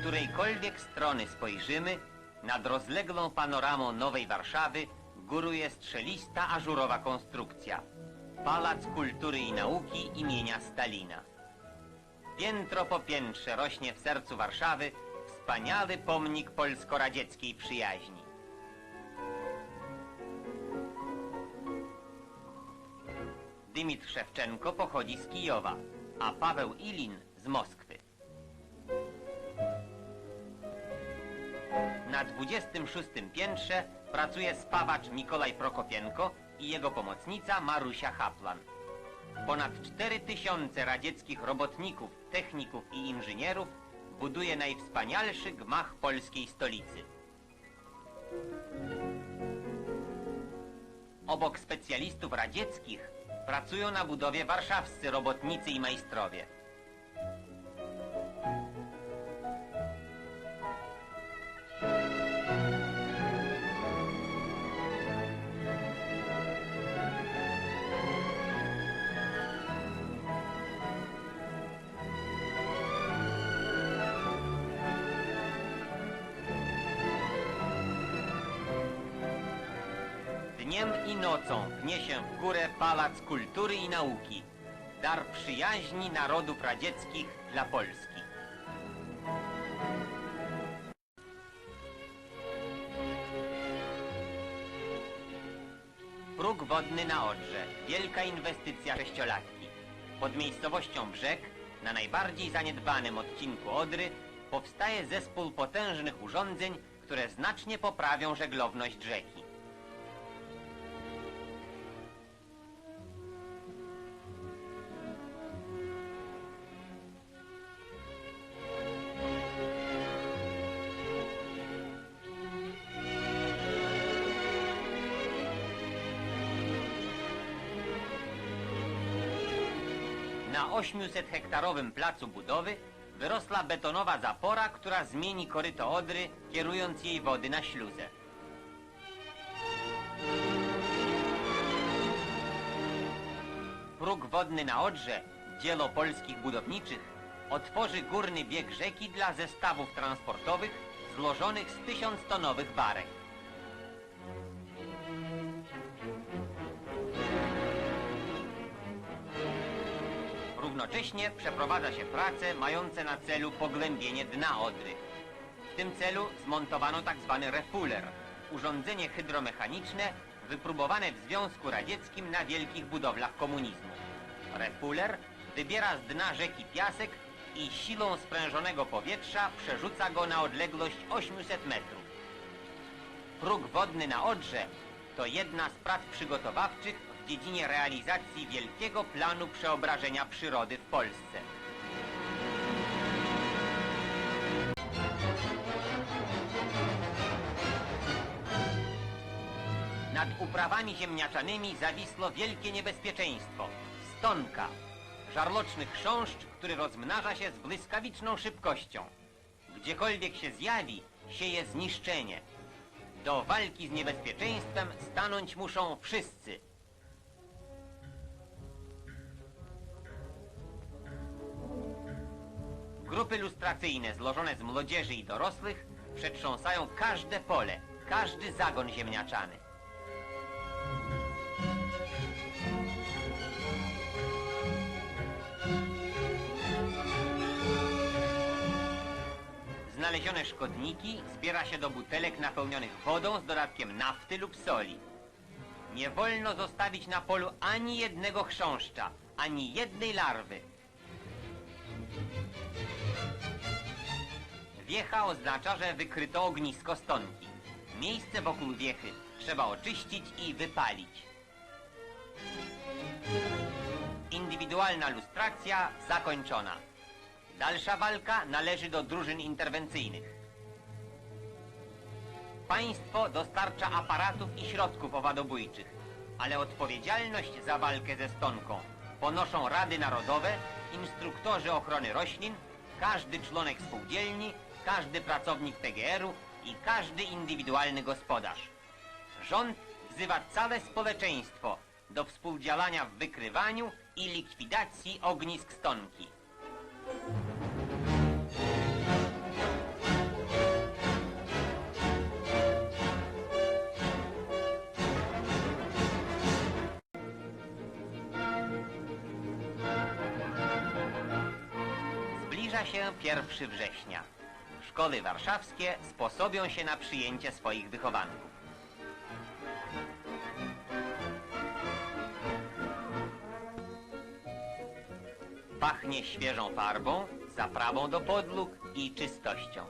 Którejkolwiek strony spojrzymy, nad rozległą panoramą Nowej Warszawy góruje strzelista ażurowa konstrukcja. Pałac Kultury i Nauki imienia Stalina. Piętro po piętrze rośnie w sercu Warszawy wspaniały pomnik polsko-radzieckiej przyjaźni. Dymitr Szewczenko pochodzi z Kijowa, a Paweł Ilin z Moskwy. Na 26 piętrze pracuje spawacz Mikolaj Prokopienko i jego pomocnica Marusia Haplan. Ponad 4000 radzieckich robotników, techników i inżynierów buduje najwspanialszy gmach polskiej stolicy. Obok specjalistów radzieckich pracują na budowie warszawscy robotnicy i majstrowie. Dniem i nocą pnie się w górę Pałac Kultury i Nauki, dar przyjaźni narodów radzieckich dla Polski. Próg wodny na Odrze, wielka inwestycja sześciolatki. Pod miejscowością Brzeg, na najbardziej zaniedbanym odcinku Odry, powstaje zespół potężnych urządzeń, które znacznie poprawią żeglowność rzeki. Na 800-hektarowym placu budowy wyrosła betonowa zapora, która zmieni koryto Odry, kierując jej wody na śluzę. Próg wodny na Odrze, dzieło polskich budowniczych, otworzy górny bieg rzeki dla zestawów transportowych złożonych z tysiąctonowych barek. Równocześnie przeprowadza się prace mające na celu pogłębienie dna Odry. W tym celu zmontowano tzw. refuler, urządzenie hydromechaniczne wypróbowane w Związku Radzieckim na wielkich budowlach komunizmu. Refuler wybiera z dna rzeki piasek i siłą sprężonego powietrza przerzuca go na odległość 800 metrów. Próg wodny na Odrze to jedna z prac przygotowawczych w dziedzinie realizacji wielkiego planu przeobrażenia przyrody w Polsce. Nad uprawami ziemniaczanymi zawisło wielkie niebezpieczeństwo. Stonka. Żarloczny chrząszcz, który rozmnaża się z błyskawiczną szybkością. Gdziekolwiek się zjawi, sieje zniszczenie. Do walki z niebezpieczeństwem stanąć muszą wszyscy. Grupy lustracyjne złożone z młodzieży i dorosłych przetrząsają każde pole, każdy zagon ziemniaczany. Znalezione szkodniki zbiera się do butelek napełnionych wodą z dodatkiem nafty lub soli. Nie wolno zostawić na polu ani jednego chrząszcza, ani jednej larwy. Wiecha oznacza, że wykryto ognisko stonki. Miejsce wokół wiechy trzeba oczyścić i wypalić. Indywidualna lustracja zakończona. Dalsza walka należy do drużyn interwencyjnych. Państwo dostarcza aparatów i środków owadobójczych, ale odpowiedzialność za walkę ze stonką ponoszą Rady Narodowe, instruktorzy ochrony roślin, każdy członek spółdzielni, każdy pracownik PGR-u i każdy indywidualny gospodarz. Rząd wzywa całe społeczeństwo do współdziałania w wykrywaniu i likwidacji ognisk stonki. Zbliża się 1 września. Szkoły warszawskie sposobią się na przyjęcie swoich wychowanków. Pachnie świeżą farbą, zaprawą do podlóg i czystością.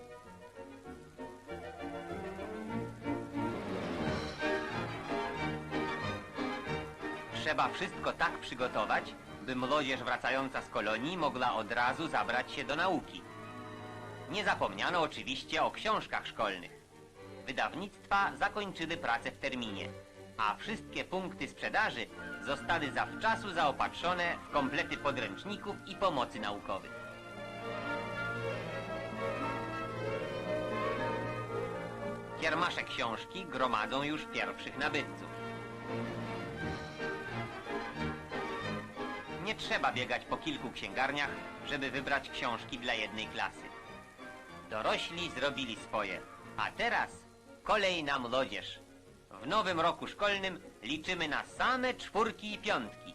Trzeba wszystko tak przygotować, by młodzież wracająca z kolonii mogła od razu zabrać się do nauki. Nie zapomniano oczywiście o książkach szkolnych. Wydawnictwa zakończyły pracę w terminie, a wszystkie punkty sprzedaży zostały zawczasu zaopatrzone w komplety podręczników i pomocy naukowych. Kiermasze książki gromadzą już pierwszych nabywców. Nie trzeba biegać po kilku księgarniach, żeby wybrać książki dla jednej klasy. Dorośli zrobili swoje, a teraz kolej na młodzież. W nowym roku szkolnym liczymy na same czwórki i piątki.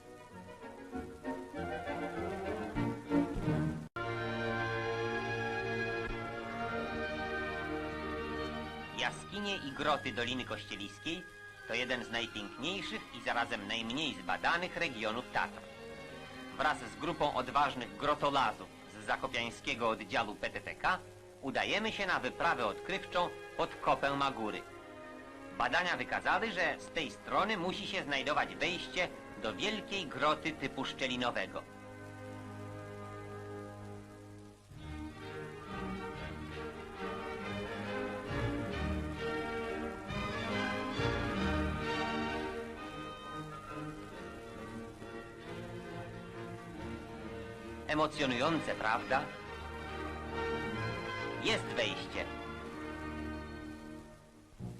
Jaskinie i groty Doliny Kościeliskiej to jeden z najpiękniejszych i zarazem najmniej zbadanych regionów Tatr. Wraz z grupą odważnych grotolazów z zakopiańskiego oddziału PTTK udajemy się na wyprawę odkrywczą pod Kopę Magury. Badania wykazały, że z tej strony musi się znajdować wejście do wielkiej groty typu szczelinowego. Emocjonujące, prawda? Jest wejście.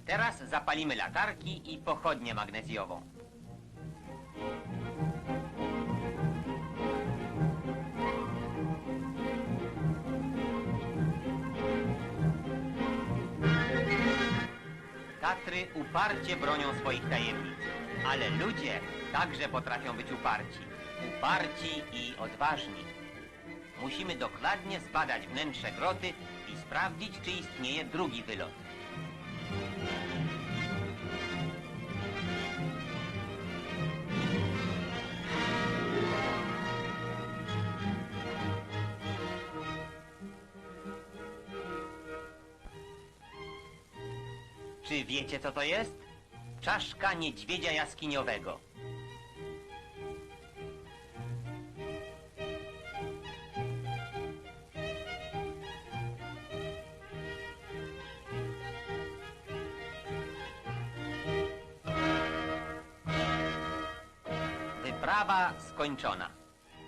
Teraz zapalimy latarki i pochodnię magnezjową. Tatry uparcie bronią swoich tajemnic, ale ludzie także potrafią być uparci. Uparci i odważni. Musimy dokładnie zbadać wnętrze groty sprawdzić, czy istnieje drugi wylot. Czy wiecie, co to jest? Czaszka niedźwiedzia jaskiniowego. Wyprawa skończona.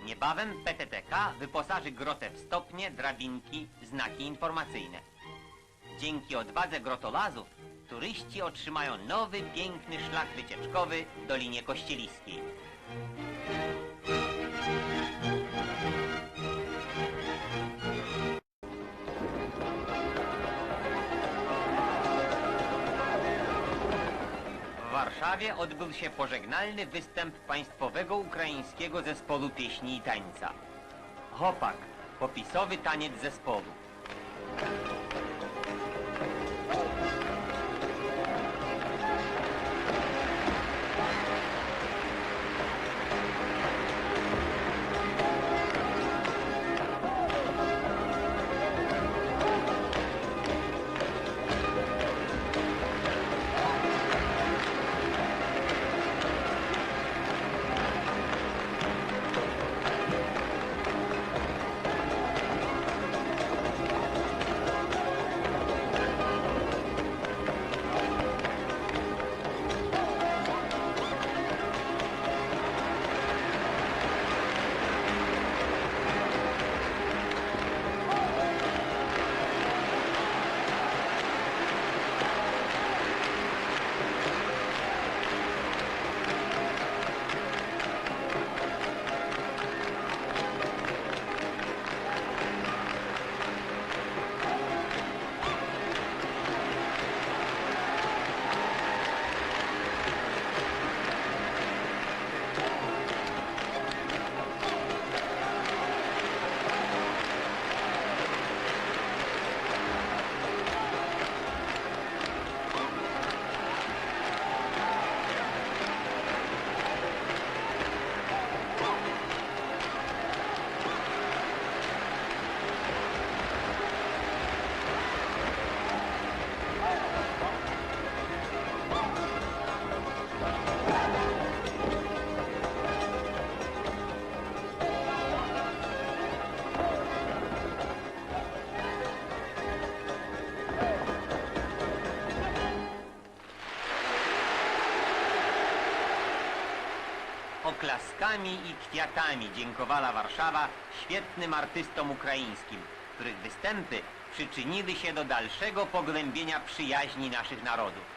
Niebawem PTTK wyposaży grotę w stopnie, drabinki, znaki informacyjne. Dzięki odwadze grotolazów turyści otrzymają nowy, piękny szlak wycieczkowy w Dolinie Kościeliskiej. Warszawie odbył się pożegnalny występ Państwowego Ukraińskiego Zespołu Pieśni i Tańca. Hopak, popisowy taniec zespołu. Oklaskami i kwiatami dziękowała Warszawa świetnym artystom ukraińskim, których występy przyczyniły się do dalszego pogłębienia przyjaźni naszych narodów.